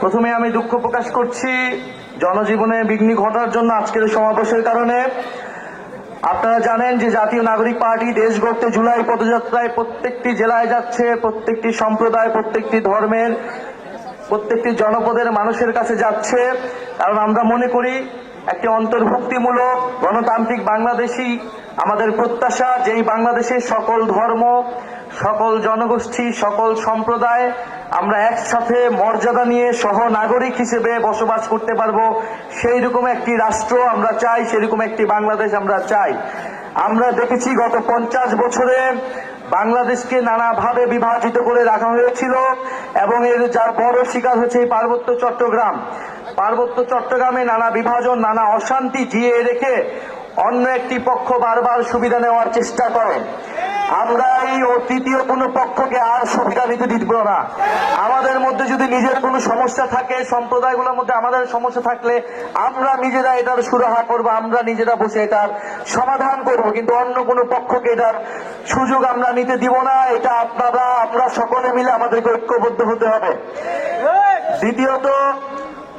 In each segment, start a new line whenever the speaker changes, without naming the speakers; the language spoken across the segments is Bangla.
প্রথমে আমি দুঃখ প্রকাশ করছি জনজীবনে বিঘ্নি ঘটার জন্য আজকের সমাবেশের কারণে। আপনারা জানেন যে জাতীয় নাগরিক পার্টি দেশ গড়তে জুলাই পদযাত্রায় প্রত্যেকটি জেলায় যাচ্ছে, প্রত্যেকটি সম্প্রদায়, প্রত্যেকটি ধর্মের, প্রত্যেকটি জনপদের মানুষের কাছে যাচ্ছে। কারণ আমরা মনে করি, একটি অন্তর্ভুক্তিমূলক, গণতান্ত্রিক বাংলাদেশী আমাদের প্রত্যাশা যেই বাংলাদেশে সকল ধর্ম, সকল জনগোষ্ঠী, সকল সম্প্রদায় আমরা একসাথে মর্যাদা নিয়ে সহ নাগরিক হিসেবে বসবাস করতে পারব। সেই রকম একটি রাষ্ট্র আমরা চাই সেরকম একটি বাংলাদেশ আমরা চাই। আমরা দেখেছি গত পঞ্চাশ বছরে বাংলাদেশকে নানাভাবে বিভাজিত করে রাখা হয়েছিল এবং এর যার বড় শিকার হচ্ছে এই পার্বত্য চট্টগ্রাম। পার্বত্য চট্টগ্রামে নানা বিভাজন, নানা অশান্তি জিয়ে রেখে অন্য একটি পক্ষ বারবার সুবিধা নেওয়ার চেষ্টা করে। আমরা এই তৃতীয় কোনো পক্ষকে আর সুবিধা নিতে দিব না। আমাদের মধ্যে যদি নিজের কোনো সমস্যা থাকে, সম্প্রদায়গুলোর মধ্যে আমাদের সমস্যা থাকলে আমরা নিজেরা এটার সুরাহা করব, আমরা নিজেরা বসে এটার সমাধান করব। কিন্তু অন্য কোনো পক্ষকে এটার সুযোগ আমরা নিতে দিব না, এটা আপনারা, আমরা সকলে মিলে আমাদেরকে ঐক্যবদ্ধ হতে হবে। দ্বিতীয়ত,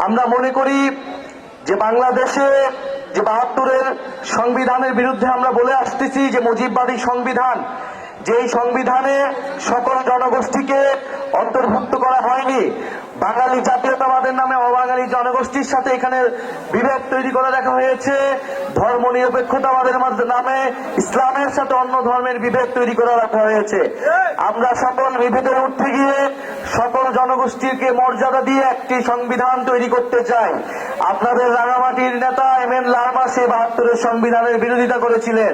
আমরা মনে করি যে বাংলাদেশে যে বাহাত্তরের সংবিধানের বিরুদ্ধে আমরা বলে আসতেছি যে মুজিববাদী সংবিধান, যেই সংবিধানে সকল জনগোষ্ঠীকে অন্তর্ভুক্ত করা হয়নি, বাঙালি জাতীয়তাবাদের নামে অবাঙালি জনগোষ্ঠীর সাথে এখানে বিভেদ তৈরি করে রাখা হয়েছে ধর্ম নিরপেক্ষতাবাদের নামে ইসলামের সাথে অন্য ধর্মের বিভেদ তৈরি করে রাখা হয়েছে। আমরা সকল বিভেদের উঠতে গিয়ে সকল জনগোষ্ঠীকে মর্যাদা দিয়ে একটি সংবিধান তৈরি করতে চাই। আপনাদের এম সে বাহাত্তরের সংবিধানের বিরোধিতা করেছিলেন।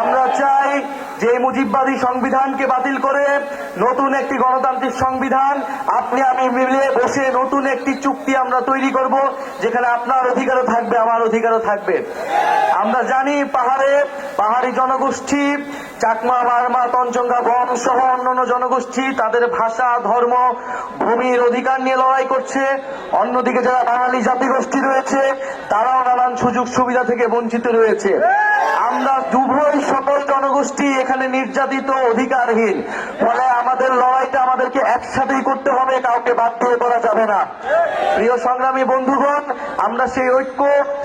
আমরা চাই যে মুজিববাদী সংবিধানকে বাতিল করে নতুন একটি গণতান্ত্রিক সংবিধান, আপনি আমি মিলে বসে নতুন একটি চুক্তি আমরা তৈরি করব, যেখানে আপনার অধিকারও থাকবে, আমার অধিকারও থাকবে। আমরা জানি পাহাড়ে পাহাড়ি জনগোষ্ঠী, চাকমা মারমা তঞ্চঙ্গা গম সহ অন্যান্য জনগোষ্ঠী তাদের ভাষা, ধর্ম, ভূমির অধিকার নিয়ে লড়াই করছে। অন্যদিকে যারা বাঙালি জাতিগোষ্ঠী রয়েছে, তারাও নানান সুযোগ সুবিধা থেকে বঞ্চিত রয়েছে। আমরা দুভয় সকল জনগোষ্ঠী এখানে নির্যাতিত অধিকারহীন। ফলে আমাদের লড়াইটা আমাদেরকে একসাথেই করতে হবে, কাউকে বাদ দিয়ে করা যাবে না। প্রিয় সংগ্রামী বন্ধুগণ, আমরা সেই ঐক্য,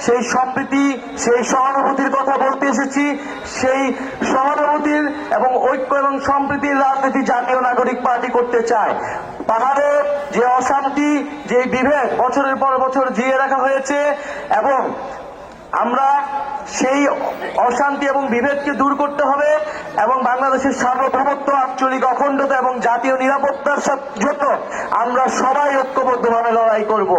সেই সম্প্রীতি, সেই সহানুভূতির কথা বলতে এসেছি। সেই সহানুভূতির এবং ঐক্য এবং সম্প্রীতির রাজনীতি জাতীয় নাগরিক পার্টি করতে চায়। পাহাড়ে যে অশান্তি, যে বিভেদ বছরের পর বছর জিয়ে রাখা হয়েছে এবং আমরা সেই অশান্তি এবং বিভেদকে দূর করতে হবে এবং বাংলাদেশের সার্বভৌমত্ব, আঞ্চলিক অখণ্ডতা এবং জাতীয় নিরাপত্তার জন্য আমরা সবাই ঐক্যবদ্ধভাবে লড়াই করব।